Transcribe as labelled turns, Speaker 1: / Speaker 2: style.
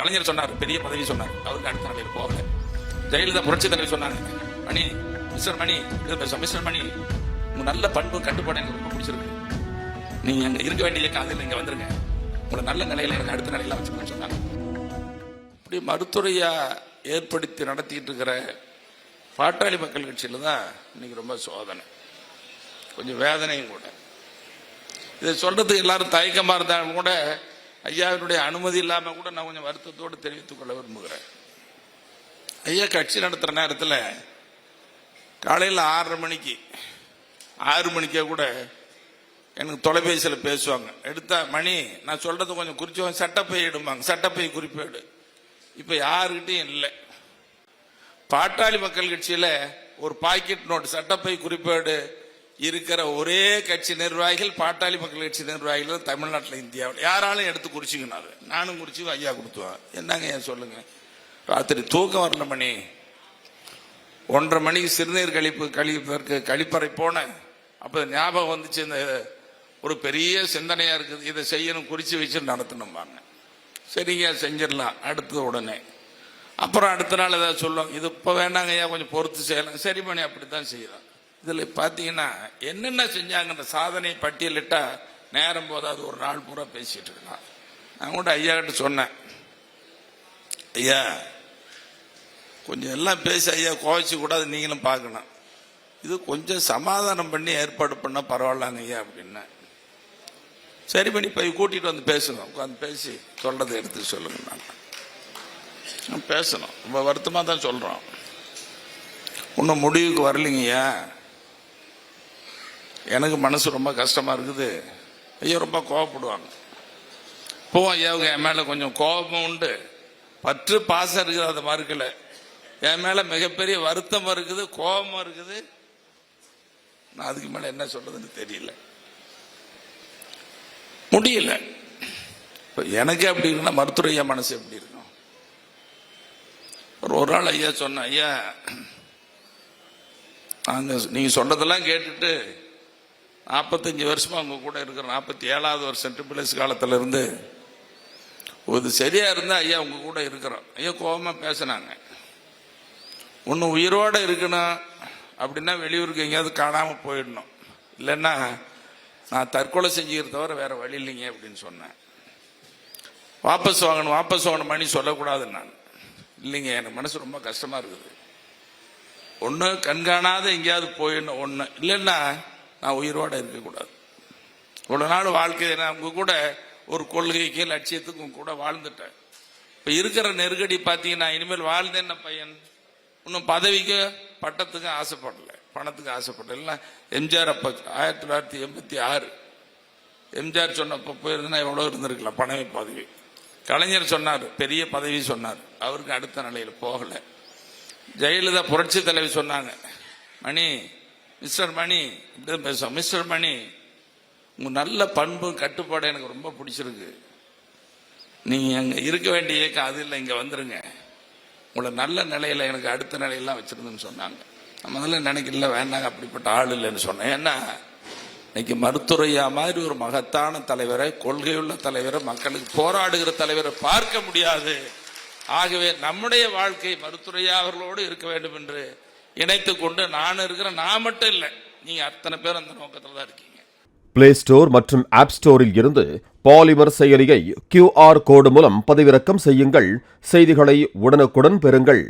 Speaker 1: கலைஞர் சொன்னார் பெரிய பதவி சொன்னார். அவருக்கு அடுத்த நாளையில் போகல. ஜெயலலிதா புரட்சி தலைவர் சொன்னாங்க மணி மிஸ்டர் மணி இது பேசுவோம் மிஸ்டர் மணி உங்க நல்ல பண்பு கட்டுப்பாடு எனக்கு ரொம்ப பிடிச்சிருக்கு. நீங்க அங்க இருக்க வேண்டிய காலையில் இங்க வந்துருங்க. உங்களை நல்ல நிலையில எனக்கு அடுத்த நிலையில வச்சுக்கணும்னு சொன்னாங்க. இப்படி மருத்துறையா ஏற்படுத்தி நடத்திட்டு இருக்கிற பாட்டாளி மக்கள் கட்சியில தான் இன்னைக்கு ரொம்ப சோதனை. கொஞ்சம் வேதனையும் கூட. இதை சொல்றதுக்கு எல்லாரும் தயக்கமா இருந்தாலும் கூட ஐயாவினுடைய அனுமதி இல்லாமல் கூட நான் கொஞ்சம் வருத்தத்தோடு தெரிவித்துக் கொள்ள விரும்புகிறேன். ஐயா கட்சி நடத்துகிற நேரத்தில் காலையில் ஆறரை மணிக்கு ஆறு மணிக்கே கூட எனக்கு தொலைபேசியில் பேசுவாங்க. எடுத்தா மணி நான் சொல்றது கொஞ்சம் குறிச்சு சட்டப்பை இடும்பாங்க. சட்டப்பை குறிப்பேடு இப்போ யாருக்கிட்டையும் இல்லை. பாட்டாளி மக்கள் கட்சியில் ஒரு பாக்கெட் நோட்டு சட்டப்பை குறிப்பேடு இருக்கிற ஒரே கட்சி நிர்வாகிகள் பாட்டாளி மக்கள் கட்சி நிர்வாகிகள் தமிழ்நாட்டில் இந்தியாவில். யாராலும் எடுத்து குறிச்சிக்கினாரு நானும் குறிச்சு ஐயா கொடுத்துவேன் என்னங்க ஏன் சொல்லுங்க? ராத்திரி தூக்கம் வரல மணி. ஒன்றரை மணிக்கு சிறுநீர் கழிப்பு கழிப்பதற்கு கழிப்பறை போனேன். அப்போ ஞாபகம் வந்துச்சு இந்த ஒரு பெரிய சிந்தனையா இருக்குது. இதை செய்யணும் குறிச்சு வச்சு நடத்தணும்பாங்க சரிங்க செஞ்சிடலாம். அடுத்த உடனே. அப்புறம் அடுத்த நாள் ஏதாவது சொல்லுவோம் இது இப்போ வேண்டாங்க ஐயா கொஞ்சம் பொறுத்து செய்யலாம். சரி பண்ணி அப்படித்தான் செய்யலாம் இதில் பார்த்தீங்கன்னா என்னென்ன செஞ்சாங்கன்ற சாதனை பட்டியலிட்டா நேரம் போதாது ஒரு நாள் பூரா பேசிட்டு இருக்கலாம். நான் கூட ஐயா கிட்ட சொன்னேன். ஐயா கொஞ்சம் எல்லாம் பேசி ஐயா கோவிச்சு கூடாது நீங்களும் பார்க்கணும். இது கொஞ்சம் சமாதானம் பண்ணி ஏற்பாடு பண்ணால் பரவாயில்லாங்க ஐயா அப்படின்னா. சரி பண்ணி போய் கூட்டிகிட்டு வந்து பேசணும். உட்காந்து பேசி சொல்றதை எடுத்து சொல்லுங்க நான். பேசணும். ரொம்ப வருத்தமாக தான் சொல்கிறோம் இன்னும் முடிவுக்கு வரலைங்கய்யா எனக்கு மனசு ரொம்ப கஷ்டமாக இருக்குது. ஐயா ரொம்ப கோவப்படுவாங்க. இப்போ ஐயாவுக்கு என் மேலே கொஞ்சம் கோபமும் உண்டு. பற்று பாசம் இருக்குது அதை மறுக்கல. என் மேலே மிகப்பெரிய வருத்தம் இருக்குது கோபமும் இருக்குது. நான் அதுக்கு மேலே என்ன சொல்றதுன்னு தெரியல. முடியல. இப்போ எனக்கு அப்படி இருக்குன்னா மருத்துவ ஐயா மனசு எப்படி இருக்கும்? ஒரு ஒரு நாள் ஐயா சொன்ன ஐயா நாங்க நீங்க சொன்னதெல்லாம் கேட்டுட்டு நாற்பத்தஞ்சு வருஷமாக அவங்க கூட இருக்கிற நாற்பத்தி ஏழாவது வருஷம் ட்ரிபிள் காலத்தில் இருந்து ஒரு சரியாக இருந்தால் ஐயா அவங்க கூட இருக்கிறோம். ஐயா கோபமாக பேசினாங்க. ஒன்று உயிரோட இருக்கணும் அப்படின்னா வெளியூருக்கு எங்கேயாவது காணாமல் போயிடணும். இல்லைன்னா நான் தற்கொலை செஞ்சுக்கிறத தவிர வேறு வழி இல்லைங்க அப்படின்னு சொன்னேன். வாபஸ் வாங்கணும் வாபஸ் வாங்கணும் மணி சொல்லக்கூடாது நான். இல்லைங்க எனக்கு மனசு ரொம்ப கஷ்டமாக இருக்குது. ஒன்று கண்காணாத எங்கேயாவது போயிடணும் ஒன்று இல்லைன்னா நான் உயிரோட இருக்கக்கூடாது. இவ்வளோ நாள் வாழ்க்கை நான் உங்க கூட ஒரு கொள்கைக்கு லட்சியத்துக்கும் கூட வாழ்ந்துட்டேன். இப்போ இருக்கிற நெருக்கடி பார்த்தீங்கன்னா இனிமேல் வாழ்ந்தேன்ன பையன்? இன்னும் பதவிக்கு பட்டத்துக்கு ஆசைப்படல. பணத்துக்கு ஆசைப்படல. எம்ஜிஆர் அப்போ ஆயிரத்தி தொள்ளாயிரத்தி எண்பத்தி ஆறு. எம்ஜிஆர் சொன்னப்போ போயிருந்தா எவ்வளோ இருந்திருக்கலாம் பணவி பதவி. கலைஞர் சொன்னார் பெரிய பதவி சொன்னார். அவருக்கு அடுத்த நிலையில் போகலை. ஜெயலலிதா புரட்சி தலைவி சொன்னாங்க மணி மிஸ்டர் மணி இப்படி பேசுவோம் மிஸ்டர் மணி உங்கள் நல்ல பண்பு கட்டுப்பாடு எனக்கு ரொம்ப பிடிச்சிருக்கு. நீங்கள் அங்கே இருக்க வேண்டிய இயக்கம் அது இல்லை இங்கே வந்துருங்க. உங்களை நல்ல நிலையில் எனக்கு அடுத்த நிலையெல்லாம் வச்சுருந்துன்னு சொன்னாங்க. நான் முதல்ல நினைக்கல வேண்டாங்க அப்படிப்பட்ட ஆள் இல்லைன்னு சொன்னேன். ஏன்னா இன்னைக்கு மருத்துவரையா மாதிரி ஒரு மகத்தான தலைவரை கொள்கையுள்ள தலைவரை மக்களுக்கு போராடுகிற தலைவரை பார்க்க முடியாது. ஆகவே நம்முடைய வாழ்க்கை மருத்துவரையா அவர்களோடு இருக்க வேண்டும் என்று இணைத்துக் கொண்டு நான் இருக்கிறேன் நான் மட்டும் இல்லை. நீங்க அத்தனை பேர் அந்த நோக்கத்தில் தான் இருக்கீங்க.
Speaker 2: பிளே ஸ்டோர் மற்றும் ஆப் ஸ்டோரில் இருந்து பாலிமர் செயலியை கியூஆர் கோடு மூலம் பதிவிறக்கம் செய்யுங்கள். செய்திகளை உடனுக்குடன் பெறுங்கள்.